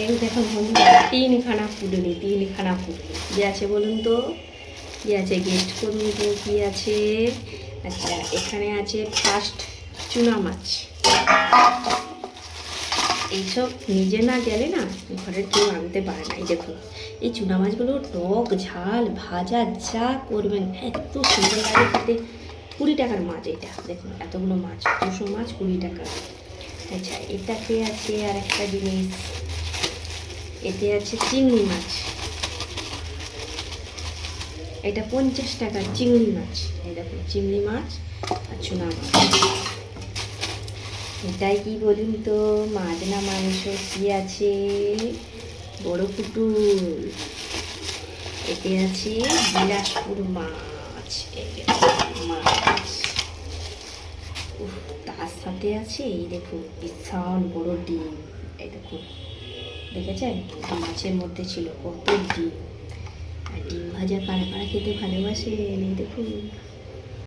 এই দেখো বন্ধু তিনখানা ফুলনি তিনখানা ফুলনি। কি আছে বলুন তো? কি আছে গেস্ট করুন তো কি আছে? আচ্ছা এখানে আছে ফার্স্ট চুনা মাছ। এইসব নিজে না গেলে না ঘরের কেউ আনতে পারে না। এই দেখুন, এই চুনা মাছগুলো টক ঝাল, ভাজা যা করবেন, এত সুন্দর লাগে খেতে। কুড়ি টাকার মাছ এটা, দেখুন, এতগুলো মাছ, দুশো মাছ কুড়ি টাকা। আচ্ছা এটাতে আছে? আর একটা জিনিস। এতে আছে চিংড়ি মাছ। এটা পঞ্চাশ টাকার চিংড়ি মাছ। এই দেখুন চিংড়ি মাছ আর চুনা মাছ। এটাই কি বলুন তো মাছ না মাংস কি আছে? বড় পুটুল এতে আছে বিলাসপুর মাছ। মাছ। তার সাথে আছে এই দেখুন বিশাল বড় ডিম। এই দেখুন দেখেছেন? মাছের মধ্যে ছিল কত ডিম। আর ডিম ভাজা কারা কারা খেতে ভালোবাসে, এই দেখুন।